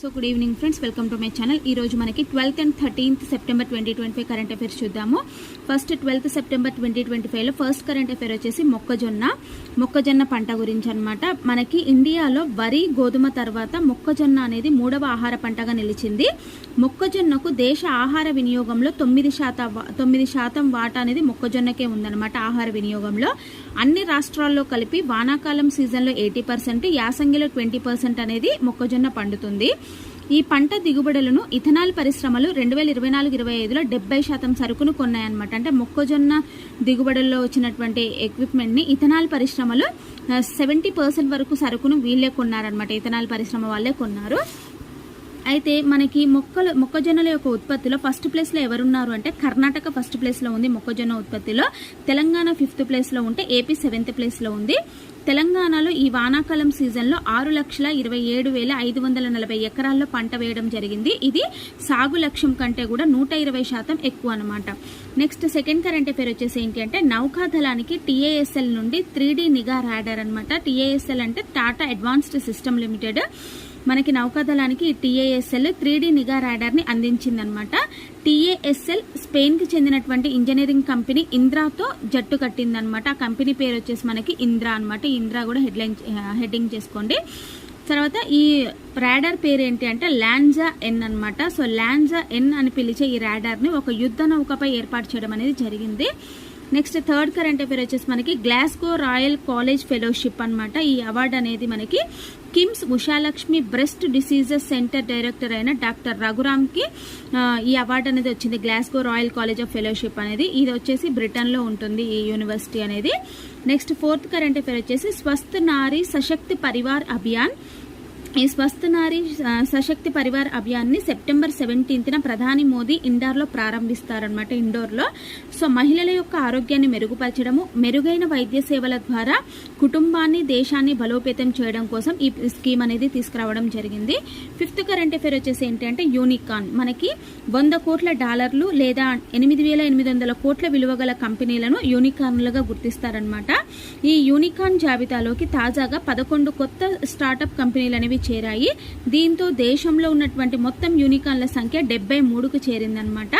So good evening friends welcome to my channel ఈ రోజు మనకి twelfth and thirteenth September twenty twenty five current affairs చూద్దాము. First twelfth September twenty twenty ఫైవ్లో first current affair వచ్చేసి మొక్కజొన్న మొక్కజొన్న పంట గురించి అనమాట మనకి ఇండియాలో వరి గోధుమ తర్వాత మొక్కజొన్న అనేది మూడవ ఆహార పంటగా నిలిచింది. మొక్కజొన్నకు దేశ ఆహార వినియోగంలో తొమ్మిది శాతం తొమ్మిది శాతం వాటా అనేది మొక్కజొన్నకే ఉందన్నమాట ఆహార వినియోగంలో. అన్ని రాష్ట్రాల్లో కలిపి వానాకాలం సీజన్లో ఎయిటీ పర్సెంట్ యాసంగిలో ట్వంటీ పర్సెంట్ అనేది మొక్కజొన్న పండుతుంది. ఈ పంట దిగుబడులను ఇథనాల్ పరిశ్రమలు రెండు వేల ఇరవై నాలుగు ఇరవై ఐదులో డెబ్బై శాతం సరుకును కొన్నాయన్నమాట. అంటే మొక్కజొన్న దిగుబడుల్లో వచ్చినటువంటి ఎక్విప్మెంట్ని ఇథనాల్ పరిశ్రమలు సెవెంటీ పర్సెంట్ వరకు సరుకును వీళ్ళే కొన్నారనమాట ఇథనాల్ పరిశ్రమ వాళ్ళే కొన్నారు. అయితే మనకి మొక్కలు మొక్కజొన్నల యొక్క ఉత్పత్తిలో ఫస్ట్ ప్లేస్లో ఎవరున్నారు అంటే కర్ణాటక ఫస్ట్ ప్లేస్లో ఉంది మొక్కజొన్న ఉత్పత్తిలో. తెలంగాణ ఫిఫ్త్ ప్లేస్లో ఉంటే ఏపీ సెవెంత్ ప్లేస్లో ఉంది. తెలంగాణలో ఈ వానాకాలం సీజన్లో ఆరు లక్షల ఇరవై ఏడు వేల ఐదు వందల నలభై ఎకరాల్లో పంట వేయడం జరిగింది. ఇది సాగు లక్ష్యం కంటే కూడా నూట ఇరవై శాతం ఎక్కువ అనమాట నెక్స్ట్ సెకండ్ కరెంట్ అఫేర్ వచ్చేసి ఏంటి అంటే నౌకాదళానికి టీఏఎస్ఎల్ నుండి త్రీ నిఘా రాడార్ అనమాట టీఏఎస్ఎల్ అంటే టాటా అడ్వాన్స్డ్ సిస్టమ్ లిమిటెడ్. మనకి నౌకాదళానికి టీఏఎస్ఎల్ త్రీ డి నిఘా రాడార్ని అందించిందనమాట టీఏఎస్ఎల్ స్పెయిన్కి చెందినటువంటి ఇంజనీరింగ్ కంపెనీ ఇంద్రాతో జట్టు కట్టిందనమాట ఆ కంపెనీ పేరు వచ్చేసి మనకి ఇంద్రా అనమాట ఇంద్రా కూడా హెడ్లైన్ హెడ్డింగ్ చేసుకోండి. తర్వాత ఈ రాడార్ పేరు ఏంటి అంటే ల్యాంజా ఎన్ అనమాట సో ల్యాంజా ఎన్ అని పిలిచే ఈ రాడార్ని ఒక యుద్ధ నౌకపై ఏర్పాటు చేయడం అనేది జరిగింది. నెక్స్ట్ థర్డ్ కరెంట్ అఫేర్ వచ్చేసి మనకి గ్లాస్గో రాయల్ కాలేజ్ ఫెలోషిప్ అనమాట ఈ అవార్డు అనేది మనకి KIMS Ushalakshmi breast diseases centre director అయిన డాక్టర్ రఘురామ్కి ఈ అవార్డు అనేది వచ్చింది. Glasgow royal college of fellowship అనేది. ఇది వచ్చేసి బ్రిటన్లో ఉంటుంది ఈ యూనివర్సిటీ అనేది. నెక్స్ట్ ఫోర్త్ కరెంట్ అఫేర్ వచ్చేసి స్వస్థ నారీ సశక్తి పరివార్ అభియాన్. ఈ స్వస్థ నారీ సశక్తి పరివార్ అభియాన్ని సెప్టెంబర్ సెవెంటీన్త్న ప్రధాని మోదీ ఇండోర్లో ప్రారంభిస్తారనమాట ఇండోర్లో. సో మహిళల యొక్క ఆరోగ్యాన్ని మెరుగుపరచడము మెరుగైన వైద్య సేవల ద్వారా కుటుంబాన్ని దేశాన్ని బలోపేతం చేయడం కోసం ఈ స్కీమ్ అనేది తీసుకురావడం జరిగింది. ఫిఫ్త్ కరెంట్ అఫేర్ వచ్చేసి ఏంటంటే యూనికాన్. మనకి వంద కోట్ల డాలర్లు లేదా ఎనిమిది వేల ఎనిమిది వందల కోట్ల విలువ గల కంపెనీలను యూనికాన్లుగా గుర్తిస్తారనమాట ఈ యూనికాన్ జాబితాలోకి తాజాగా పదకొండు కొత్త స్టార్టప్ కంపెనీలు అనేవి చేరాయి. దీంతో దేశంలో ఉన్నటువంటి మొత్తం యూనికాన్ల సంఖ్య డెబ్బై మూడుకు చేరిందనమాట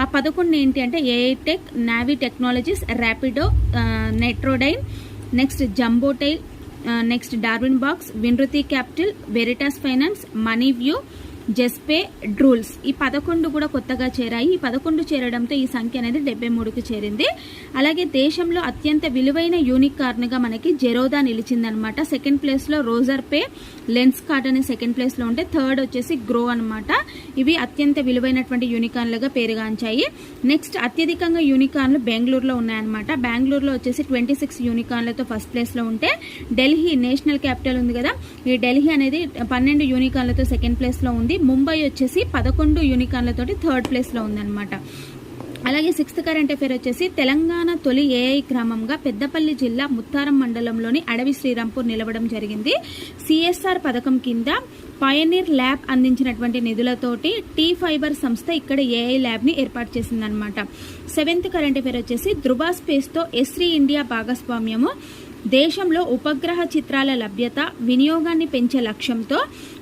ఆ పదకొండు ఏంటి అంటే AI tech Navi technologies Rapido Netradyne next Jumbotail next Darwinbox Vivriti capital Veritas finance Money View Juspay Drools. ఈ పదకొండు కూడా కొత్తగా చేరాయి. ఈ పదకొండు చేరడంతో ఈ సంఖ్య అనేది డెబ్బై మూడుకు చేరింది. అలాగే దేశంలో అత్యంత విలువైన యూనిక్ కార్న్గా మనకి జెరోదా నిలిచిందనమాట. సెకండ్ ప్లేస్లో రోజర్ పే లెన్స్ కార్డ్ అనే సెకండ్ ప్లేస్లో ఉంటే థర్డ్ వచ్చేసి గ్రో అనమాట. ఇవి అత్యంత విలువైనటువంటి యూనికార్న్లుగా పేరుగాంచాయి. నెక్స్ట్ అత్యధికంగా యూనికార్న్లు బెంగళూరులో ఉన్నాయన్నమాట. బెంగళూరులో వచ్చేసి ట్వంటీ సిక్స్ యూనికార్న్లతో ఫస్ట్ ప్లేస్లో ఉంటే ఢిల్లీ నేషనల్ క్యాపిటల్ ఉంది కదా. ఈ ఢిల్లీ అనేది పన్నెండు యూనికార్న్లతో సెకండ్ ప్లేస్లో ఉంది. ముంబై వచ్చేసి పదకొండు యూనికార్న్లతోటి థర్డ్ ప్లేస్లో ఉందన్నమాట. అలాగే సిక్స్త్ కరెంట్ అఫేర్ వచ్చేసి తెలంగాణ తొలి ఏఐ గ్రామంగా పెద్దపల్లి జిల్లా ముత్తారం మండలంలోని అడవి శ్రీరాంపూర్ నిలవడం జరిగింది. సిఎస్ఆర్ పథకం కింద పయనీర్ ల్యాబ్ అందించినటువంటి నిధులతోటి టీ ఫైబర్ సంస్థ ఇక్కడ ఏఐ ల్యాబ్ని ఏర్పాటు చేసిందనమాట సెవెంత్ కరెంట్ అఫేర్ వచ్చేసి ధృబా స్పేస్తో ఎస్రీ ఇండియా భాగస్వామ్యము. దేశంలో ఉపగ్రహ చిత్రాల లభ్యత వినియోగాన్ని పెంచే లక్ష్యంతో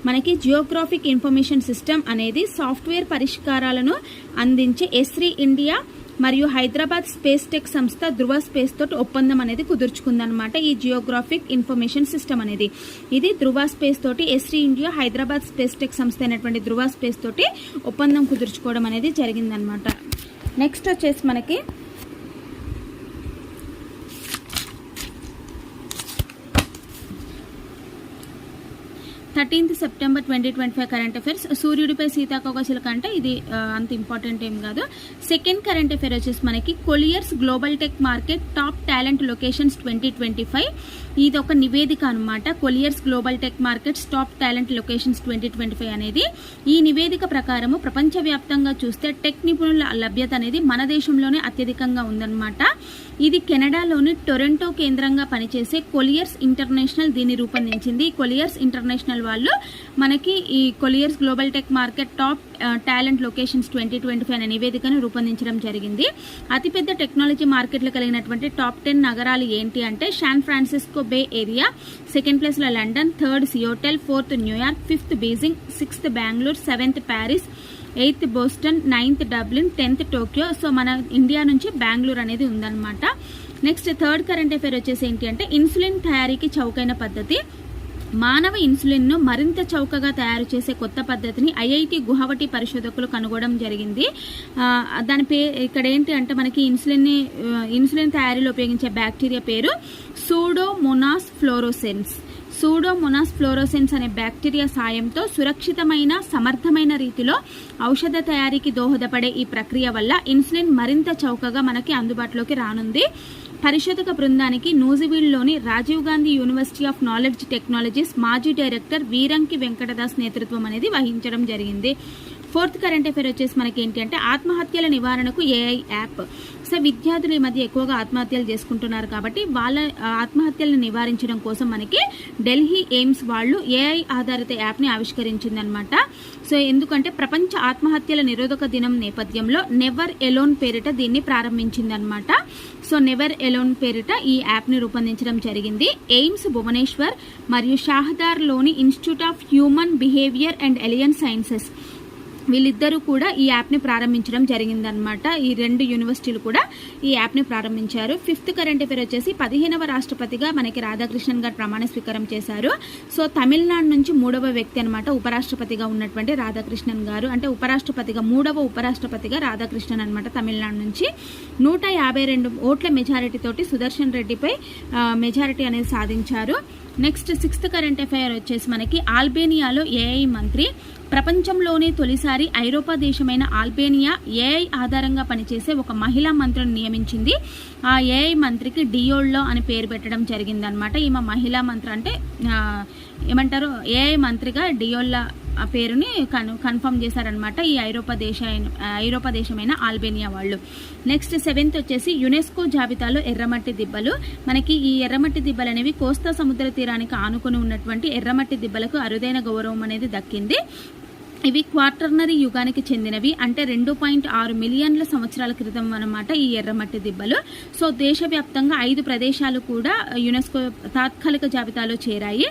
మనకి జియోగ్రాఫిక్ ఇన్ఫర్మేషన్ సిస్టమ్ అనేది సాఫ్ట్వేర్ పరిష్కారాలను అందించే ఎస్రీ ఇండియా మరియు హైదరాబాద్ స్పేస్ టెక్ సంస్థ ధృవ స్పేస్ తోటి ఒప్పందం అనేది కుదుర్చుకుందనమాట ఈ జియోగ్రాఫిక్ ఇన్ఫర్మేషన్ సిస్టమ్ అనేది. ఇది ధృవ స్పేస్ తోటి Esri India Hyderabad space tech సంస్థ అయినటువంటి ధృవ స్పేస్ తోటి ఒప్పందం కుదుర్చుకోవడం అనేది జరిగిందనమాట నెక్స్ట్ వచ్చేసి మనకి thirteenth September twenty twenty five current affairs. సూర్యుడిపై సీతాకోకచిలక అంటే ఇది అంత ఇంపార్టెంట్ ఏం కాదు. సెకండ్ కరెంట్ అఫైర్ వచ్చేసి మనకి Colliers global tech market top talent locations twenty twenty five. ఇది ఒక నివేదిక అనమాట Colliers global tech markets top talent locations twenty twenty five అనేది. ఈ నివేదిక ప్రకారము ప్రపంచవ్యాప్తంగా చూస్తే టెక్ నిపుణుల లభ్యత అనేది మన దేశంలోనే అత్యధికంగా ఉందన్నమాట. ఇది కెనడాలోని టొరంటో కేంద్రంగా పనిచేసే కొలియర్స్ ఇంటర్నేషనల్ దీన్ని రూపొందించింది. కొలియర్స్ ఇంటర్నేషనల్ వాళ్ళు మనకి ఈ Colliers global tech market top talent locations twenty twenty five అనే నివేదికను రూపొందించడం జరిగింది. అతిపెద్ద టెక్నాలజీ మార్కెట్లు కలిగినటువంటి టాప్ టెన్ నగరాలు ఏంటి అంటే San Francisco bay area second ప్లేస్లో London third Seattle fourth New York fifth Beijing sixth Bengaluru seventh Paris eighth Boston ninth Dublin tenth Tokyo. So మన ఇండియా నుంచి బెంగళూరు అనేది ఉందన్నమాట. నెక్స్ట్ థర్డ్ కరెంట్ అఫేర్ వచ్చేసి ఏంటి అంటే ఇన్సులిన్ తయారీకి చౌకైన పద్ధతి. మానవ ఇన్సులిన్ను మరింత చౌకగా తయారు చేసే కొత్త పద్ధతిని ఐఐటి గుహవటి పరిశోధకులు కనుగొనడం జరిగింది. దాని పే ఇక్కడ ఏంటి అంటే మనకి ఇన్సులిన్ని ఇన్సులిన్ తయారీలో ఉపయోగించే బ్యాక్టీరియా పేరు సూడోమోనాస్ ఫ్లోరోసెన్స్. సూడోమోనాస్ ఫ్లోరోసెన్స్ అనే బ్యాక్టీరియా సాయంతో సురక్షితమైన సమర్థమైన రీతిలో ఔషధ తయారీకి దోహదపడే ఈ ప్రక్రియ వల్ల ఇన్సులిన్ మరింత చౌకగా మనకి అందుబాటులోకి రానుంది. పరిశోధక బృందానికి నూజివీడ్లోని Rajiv Gandhi university of knowledge technologies మాజీ డైరెక్టర్ వీరంకి వెంకటదాస్ నేతృత్వం అనేది వహించడం జరిగింది. ఫోర్త్ కరెంట్ అఫేర్ వచ్చేసి మనకి ఏంటి అంటే ఆత్మహత్యల నివారణకు ఏఐ యాప్. సో విద్యార్థులు ఈ మధ్య ఎక్కువగా ఆత్మహత్యలు చేసుకుంటున్నారు కాబట్టి వాళ్ళ ఆత్మహత్యలను నివారించడం కోసం మనకి ఢిల్లీ ఎయిమ్స్ వాళ్ళు ఏఐ ఆధారిత యాప్ని ఆవిష్కరించిందనమాట సో ఎందుకంటే ప్రపంచ ఆత్మహత్యల నిరోధక దినం నేపథ్యంలో నెవర్ ఎలోన్ పేరిట దీన్ని ప్రారంభించిందనమాట సో నెవర్ ఎలోన్ పేరిట ఈ యాప్ని రూపొందించడం జరిగింది. ఎయిమ్స్ భువనేశ్వర్ మరియు షాహదార్లోని institute of human behaviour and allied sciences. వీళ్ళిద్దరూ కూడా ఈ యాప్ని ప్రారంభించడం జరిగిందనమాట ఈ రెండు యూనివర్సిటీలు కూడా ఈ యాప్ని ప్రారంభించారు. ఫిఫ్త్ కరెంట్ అఫేర్ వచ్చేసి పదిహేనవ రాష్ట్రపతిగా మనకి రాధాకృష్ణన్ గారు ప్రమాణ స్వీకారం చేశారు. సో తమిళనాడు నుంచి మూడవ వ్యక్తి అనమాట ఉపరాష్ట్రపతిగా ఉన్నటువంటి రాధాకృష్ణన్ గారు. అంటే ఉపరాష్ట్రపతిగా మూడవ ఉపరాష్ట్రపతిగా రాధాకృష్ణన్ అనమాట తమిళనాడు నుంచి. నూట యాభై రెండు ఓట్ల మెజారిటీతోటి సుదర్శన్ రెడ్డిపై మెజారిటీ అనేది సాధించారు. నెక్స్ట్ సిక్స్త్ కరెంట్ అఫైర్ వచ్చేసి మనకి ఆల్బేనియాలో ఏఐ మంత్రి ప్రపంచంలోనే తొలిసారి ఐరోపా దేశమైన ఆల్బేనియా ఏఐ ఆధారంగా పనిచేసే ఒక మహిళా మంత్రిని నియమించింది. ఆ ఏఐ మంత్రికి డియోల్లో అని పేరు పెట్టడం జరిగిందనమాట ఈమె మహిళా మంత్రి అంటే ఏమంటారు? ఏఐ మంత్రిగా డియోల్లా ఆ పేరుని కన్ కన్ఫర్మ్ చేశారనమాట ఈ ఐరోపా దేశ ఐరోపా దేశమైన ఆల్బేనియా వాళ్ళు. నెక్స్ట్ సెవెంత్ వచ్చేసి యునెస్కో జాబితాలో ఎర్రమట్టి దిబ్బలు. మనకి ఈ ఎర్రమట్టి దిబ్బలు అనేవి కోస్తా సముద్ర తీరానికి ఆనుకుని ఉన్నటువంటి ఎర్రమట్టి దిబ్బలకు అరుదైన గౌరవం అనేది దక్కింది. ఇవి క్వార్టర్నరీ యుగానికి చెందినవి. అంటే రెండు పాయింట్ ఆరు మిలియన్ల సంవత్సరాల క్రితం అనమాట ఈ ఎర్రమట్టి దిబ్బలు. సో దేశవ్యాప్తంగా ఐదు ప్రదేశాలు కూడా యునెస్కో తాత్కాలిక జాబితాలో చేరాయి.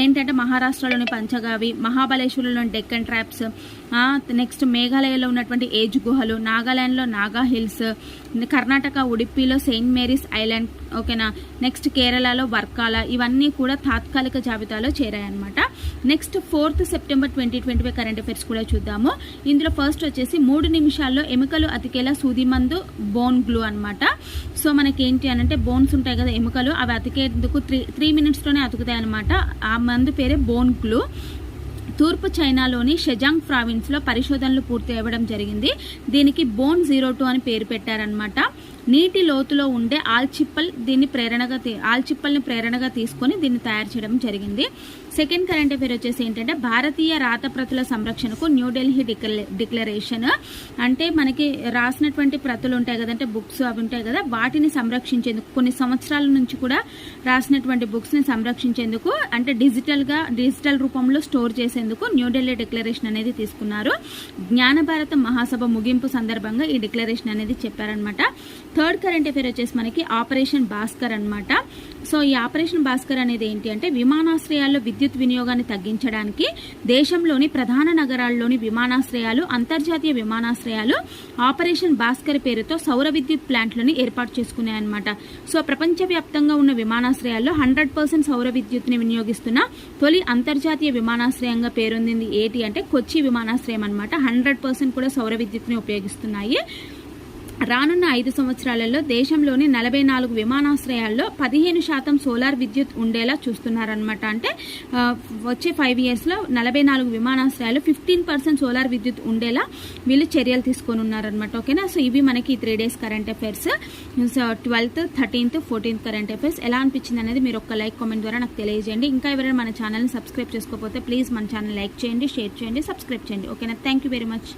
ఏంటంటే మహారాష్ట్రలోని పంచగావి మహాబలేశ్వరంలోని డెక్కన్ ట్రాప్స్ నెక్స్ట్ మేఘాలయలో ఉన్నటువంటి ఏజ్ గుహలు నాగాలాండ్లో నాగా హిల్స్ కర్ణాటక ఉడిపిలో సెయింట్ మేరీస్ ఐలాండ్ ఓకేనా? నెక్స్ట్ కేరళలో వర్కాల ఇవన్నీ కూడా తాత్కాలిక జాబితాలో చేరాయన్నమాట. Next fourth September twenty twenty five current affairs కూడా చూద్దాము. ఇందులో ఫస్ట్ వచ్చేసి మూడు నిమిషాల్లో ఎముకలు అతికేలా సూది మందు బోన్ గ్లూ అనమాట సో మనకి ఏంటి అని అంటే బోన్స్ ఉంటాయి కదా ఎముకలు అవి అతికేందుకు త్రీ త్రీ మినిట్స్లోనే అతుకుతాయి అనమాట ఆ మందు పేరే బోన్ గ్లూ తూర్పు చైనాలోని షెజాంగ్ ప్రావిన్స్లో పరిశోధనలు పూర్తి అవ్వడం జరిగింది. దీనికి బోన్ జీరో టూ అని పేరు పెట్టారనమాట నీటి లోతులో ఉండే ఆల్చిప్పల్ దీన్ని ప్రేరణగా ఆల్చిప్పల్ని ప్రేరణగా తీసుకొని దీన్ని తయారు చేయడం జరిగింది. సెకండ్ కరెంట్ అఫేర్ వచ్చేసి ఏంటంటే భారతీయ రాతప్రతుల సంరక్షణకు న్యూఢిల్లీ డిక్లరేషన్. అంటే మనకి రాసినటువంటి ప్రతులు ఉంటాయి కదంటే బుక్స్ అవి ఉంటాయి కదా వాటిని సంరక్షించేందుకు కొన్ని సంవత్సరాల నుంచి కూడా రాసినటువంటి బుక్స్ని సంరక్షించేందుకు అంటే డిజిటల్గా డిజిటల్ రూపంలో స్టోర్ చేసేందుకు న్యూఢిల్లీ డిక్లరేషన్ అనేది తీసుకున్నారు. జ్ఞాన భారత మహాసభ ముగింపు సందర్భంగా ఈ డిక్లరేషన్ అనేది చెప్పారనమాట థర్డ్ కరెంట్ అఫేర్ వచ్చేసి మనకి ఆపరేషన్ భాస్కర్ అనమాట సో ఈ ఆపరేషన్ భాస్కర్ అనేది ఏంటి అంటే విమానాశ్రయాల్లో విద్యుత్ విద్యుత్ వినియోగాన్ని తగ్గించడానికి దేశంలోని ప్రధాన నగరాల్లోని విమానాశ్రయాలు అంతర్జాతీయ విమానాశ్రయాలు ఆపరేషన్ భాస్కర్ పేరుతో సౌర విద్యుత్ ప్లాంట్లను ఏర్పాటు చేసుకున్నాయన్నమాట. సో ప్రపంచవ్యాప్తంగా ఉన్న విమానాశ్రయాల్లో హండ్రెడ్ పర్సెంట్ సౌర విద్యుత్ని వినియోగిస్తున్న తొలి అంతర్జాతీయ విమానాశ్రయంగా పేరొందింది ఏంటి అంటే కొచ్చి విమానాశ్రయం అనమాట హండ్రెడ్ పర్సెంట్ కూడా సౌర విద్యుత్ని ఉపయోగిస్తున్నాయి. రానున్న ఐదు సంవత్సరాలలో దేశంలోని నలభై నాలుగు విమానాశ్రయాల్లో పదిహేను శాతం సోలార్ విద్యుత్ ఉండేలా చూస్తున్నారనమాట అంటే వచ్చే ఫైవ్ ఇయర్స్లో నలభై నాలుగు విమానాశ్రయాలు ఫిఫ్టీన్ పర్సెంట్ సోలార్ విద్యుత్ ఉండేలా వీళ్ళు చర్యలు తీసుకొని ఉన్నారనమాట ఓకేనా? సో ఇవి మనకి three days current affairs so twelfth thirteenth fourteenth current affairs ఎలా అనిపించింది అనేది మీరు ఒక లైక్ కామెంట్ ద్వారా నాకు తెలియజేయండి. ఇంకా ఎవరైనా మన ఛానల్ని సబ్స్క్రైబ్ చేసుకోకపోతే ప్లీజ్ మన ఛానల్ లైక్ చేయండి షేర్ చేయండి సబ్స్క్రైబ్ చేయండి. ఓకేనా? Thank you very much